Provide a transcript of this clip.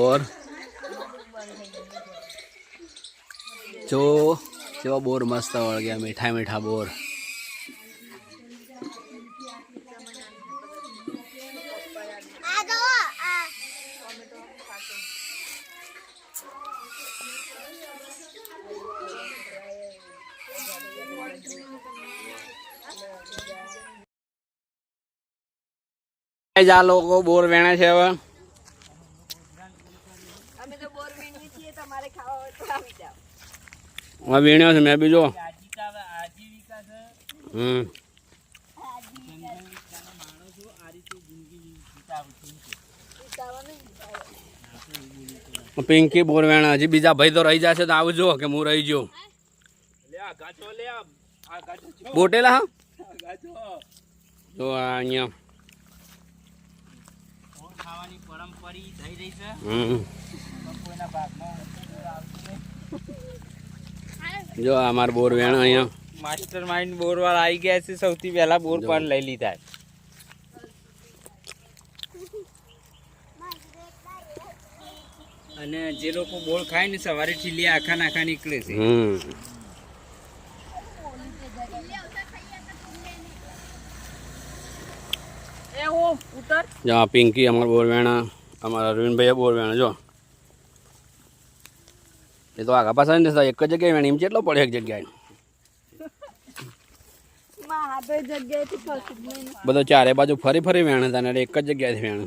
બોર. જો કેવા બોર મસ્ત વળગ્યા, મીઠા મીઠા બોર. જો લોકો બોર વેણે છે હવે. અમે તો બોર વીણીએ છીએ તમારે ખાવા હોય તો આવી જાઓ. હવે વીણ્યો છે મેં બીજો. હમ. પિંકી બોર વેણા હજી બીજા ભાઈ તો રહી જશે તો આવજો કે હું રહી જો બોટેલા હા? તો અહીંયા. ખાવાની પરંપરા થઈ રહી છે. હમ. જો આ મારા બોર વેણ અહીંયા. માસ્ટર માઇન્ડ બોર વાળા આવી ગયા છે સૌથી પહેલા બોર પણ લઈ લીધા. અને જે લોકો બોર ખાય ને સવારે ઠીલી આખા નાખા નીકળે છે. હમ. એ ઓ ઉતર. જો પિંકી અમારા બોર વેણા અમારા અરવિંદભાઈ બોર વેણા જો. એ તો આગા પાછા નથી એક જ જગ્યાએ એમ કેટલો પડે એક જગ્યાએ? બધો ચારે બાજુ ફરી ફરી વેણ હતા એક જ જગ્યાએથી વેણ.